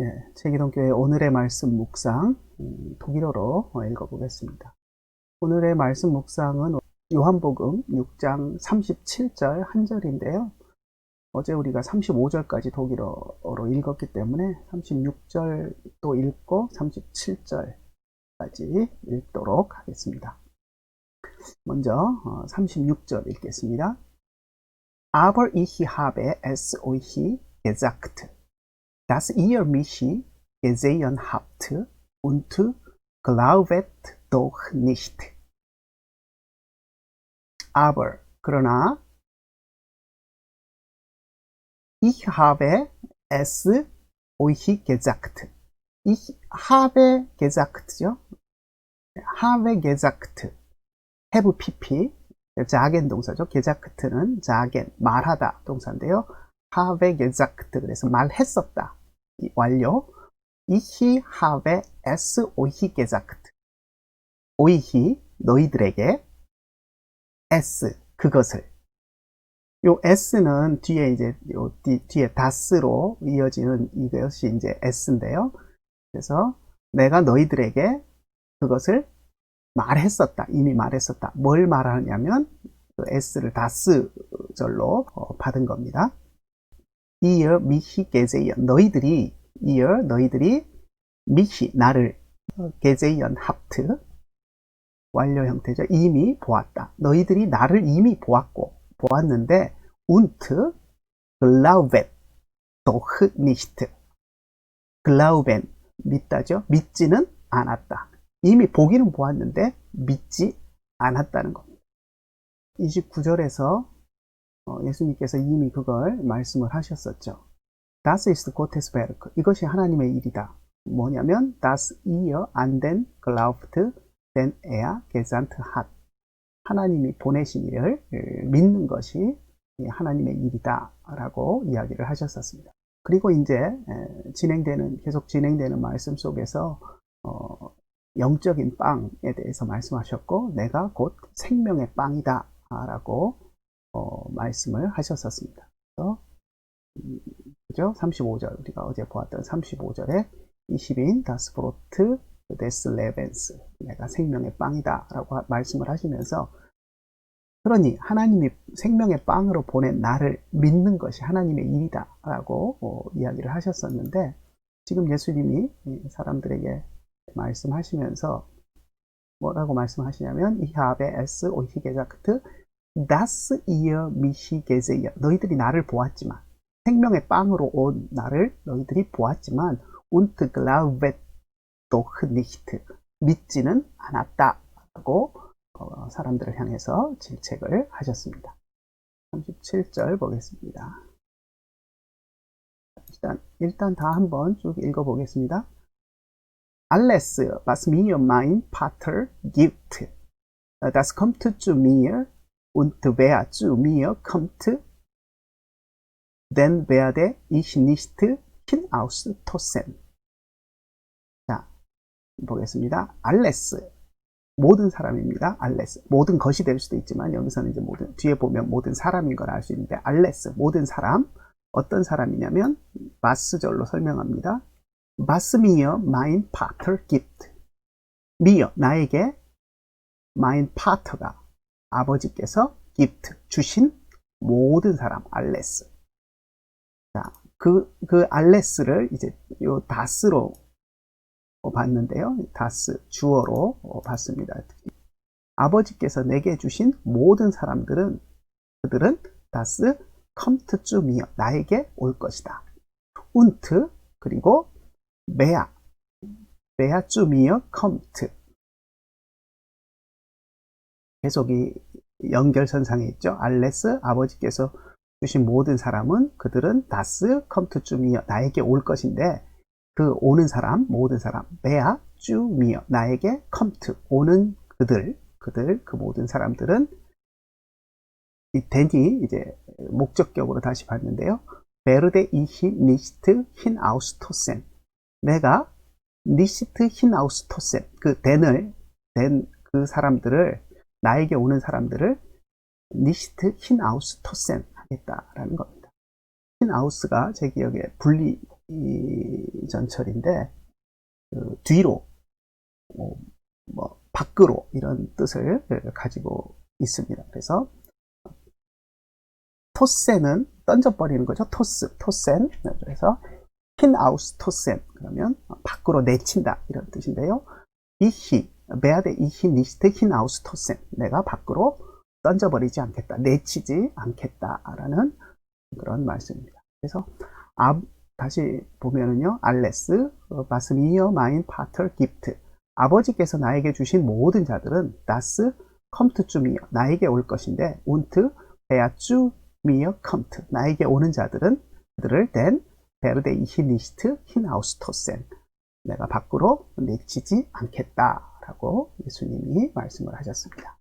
예, 제기동교회 오늘의 말씀 묵상 음, 독일어로 어, 읽어보겠습니다. 오늘의 말씀 묵상은 요한복음 6장 37절 한 절인데요. 어제 우리가 35절까지 독일어로 읽었기 때문에 36절도 읽고 37절까지 읽도록 하겠습니다. 먼저 36절 읽겠습니다. Aber ich habe es euch gesagt. Dass ihr mich gesehen habt und glaubet doch nicht. Aber, 그러나, ich habe es euch gesagt. Ich habe gesagt,죠? habe gesagt. have pp. 자겐 동사죠. 게자크트는 자겐, 말하다 동사인데요. have gesagt. 그래서 말했었다. 완료. Ich habe es euch gesagt. euch 너희들에게 s 그것을 요 s는 뒤에 이제 요 뒤, 뒤에 das로 이어지는 이것이 이제 s인데요. 그래서 내가 너희들에게 그것을 말했었다. 이미 말했었다. 뭘 말하냐면 그 s를 das절로 어, 받은 겁니다. 이어 미히 게제연 너희들이 이어 너희들이 미히 나를 게제연 합트 완료 형태죠. 이미 보았다. 너희들이 나를 이미 보았고 보았는데 운트 글라우벤 도흐 니히트 글라우벤 믿다죠. 믿지는 않았다. 이미 보기는 보았는데 믿지 않았다는 겁니다. 29절에서 어, 예수님께서 이미 그걸 말씀을 하셨었죠. Das ist Gottes Werk. 이것이 하나님의 일이다. 뭐냐면 das ihr an den glaubt, den er gesandt hat. 하나님이 보내신 일을 믿는 것이 하나님의 일이다 라고 이야기를 하셨었습니다. 그리고 이제 진행되는 계속 진행되는 말씀 속에서 어, 영적인 빵에 대해서 말씀하셨고 내가 곧 생명의 빵이다 라고 어, 말씀을 하셨었습니다. 그래서 음, 그죠? 35절 우리가 어제 보았던 35절에 20인 다스프로트 데스 레벤스 내가 생명의 빵이다 라고 말씀을 하시면서 그러니 하나님이 생명의 빵으로 보낸 나를 믿는 것이 하나님의 일이다 라고 어, 이야기를 하셨었는데 지금 예수님이 사람들에게 말씀하시면서 뭐라고 말씀하시냐면 이 하베 에스 오히게자크트 Ihr mich gesehen. 너희들이 나를 보았지만 생명의 빵으로 온 나를 너희들이 보았지만 glaubet doch nicht. 믿지는 않았다 라고 어, 사람들을 향해서 질책을 하셨습니다. 37절 보겠습니다. 일단, 일단 다 한번 쭉 읽어보겠습니다. Alles, was mir mein Vater gibt, das kommt zu mir und wer zu mir kommt, then werde ich nicht hinausstoßen. 자, 보겠습니다. 알레스. 모든 사람입니다. 알레스. 모든 것이 될 수도 있지만 여기서는 이제 모든 뒤에 보면 모든 사람인 걸 알 수 있는데 알레스. 모든 사람. 어떤 사람이냐면 마스절로 설명합니다. 마스 미어 마인 파터 기프트. 미어 나에게 마인 파터가 아버지께서 기프트 주신 모든 사람 알레스. 자, 그, 그 알레스를 이제 요 다스로 봤는데요. 다스 주어로 봤습니다. 아버지께서 내게 주신 모든 사람들은 그들은 다스 컴트 쭈미어 나에게 올 것이다. 운트 그리고 메아 메아 쭈미어 컴트 계속 이 연결선상에 있죠. 알레스 아버지께서 주신 모든 사람은 그들은 다스 컴투 쭈미어 나에게 올 것인데 그 오는 사람 모든 사람 베아 쭈미어 나에게 컴투 오는 그들 그들 그 모든 사람들은 이 덴이 이제 목적격으로 다시 봤는데요. 베르데 이히 니시트 힌 아우스토센 내가 니시트 힌 아우스토센 그 덴을 덴 그 사람들을 나에게 오는 사람들을 니시트 힌아우스 토센 하겠다라는 겁니다. 힌아우스가 제 기억에 분리 이 전철인데 그 뒤로 뭐, 뭐 밖으로 이런 뜻을 가지고 있습니다. 그래서 토센은 던져버리는 거죠. 토스, 토센. 그래서 힌아우스 토센 그러면 밖으로 내친다 이런 뜻인데요. 이히 베아데 이히 니스트 힌아우스 토센. 내가 밖으로 던져버리지 않겠다, 내치지 않겠다 라는 그런 말씀입니다. 그래서 아, 다시 보면은요, 알레스 바스미어 마인 파터 기프트. 아버지께서 나에게 주신 모든 자들은 다스 컴트쯤이여 나에게 올 것인데 운트 베아쭈 미어 컴트. 나에게 오는 자들은 그들을 댄 베르데 이히니스트 히나우스토센. 내가 밖으로 내치지 않겠다 라고 예수님이 말씀을 하셨습니다.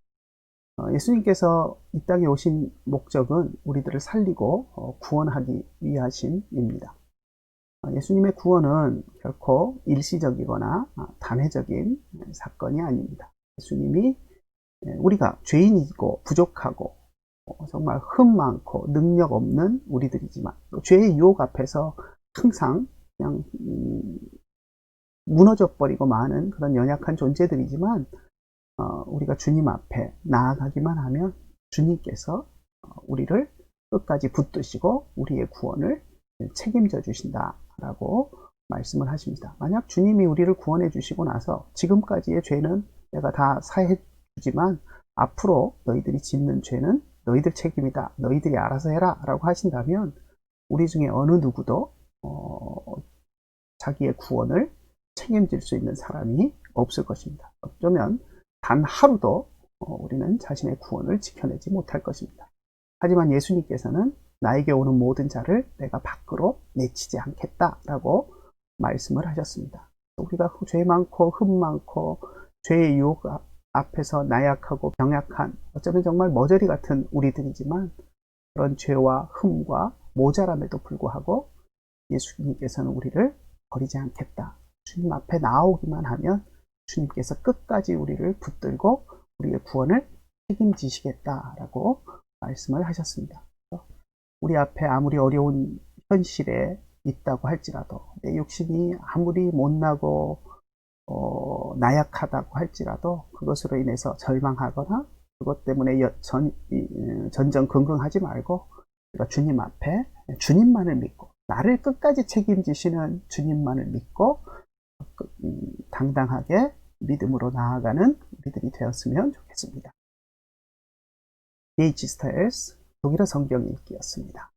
어, 예수님께서 이 땅에 오신 목적은 우리들을 살리고 어, 구원하기 위하심입니다. 어, 예수님의 구원은 결코 일시적이거나 단회적인 사건이 아닙니다. 예수님이 예, 우리가 죄인이고 부족하고 정말 흠 많고 능력 없는 우리들이지만 죄의 유혹 앞에서 항상 무너져 버리고 마는 그런 연약한 존재들이지만 어, 우리가 주님 앞에 나아가기만 하면 주님께서 어, 우리를 끝까지 붙드시고 우리의 구원을 책임져 주신다라고 말씀을 하십니다. 만약 주님이 우리를 구원해 주시고 나서 지금까지의 죄는 내가 다 사해 주지만 앞으로 너희들이 짓는 죄는 너희들 책임이다. 너희들이 알아서 해라. 라고 하신다면 우리 중에 어느 누구도 어, 자기의 구원을 책임질 수 있는 사람이 없을 것입니다. 어쩌면 단 하루도 어, 우리는 자신의 구원을 지켜내지 못할 것입니다. 하지만 예수님께서는 나에게 오는 모든 자를 내가 밖으로 내치지 않겠다라고 말씀을 하셨습니다. 우리가 죄 많고 흠 많고 죄의 유혹 앞에서 나약하고 병약한 어쩌면 정말 머저리 같은 우리들이지만 그런 죄와 흠과 모자람에도 불구하고 예수님께서는 우리를 버리지 않겠다. 주님 앞에 나오기만 하면 주님께서 끝까지 우리를 붙들고 우리의 구원을 책임지시겠다라고 말씀을 하셨습니다. 우리 앞에 아무리 어려운 현실에 있다고 할지라도 내 욕심이 아무리 못나고 어, 나약하다고 할지라도 그것으로 인해서 절망하거나 그것 때문에 전, 전전긍긍하지 말고 우리가 주님 앞에 주님만을 믿고 나를 끝까지 책임지시는 주님만을 믿고 그, 음, 당당하게 믿음으로 나아가는 우리들이 되었으면 좋겠습니다. H. 스타일스 독일어 성경 읽기였습니다.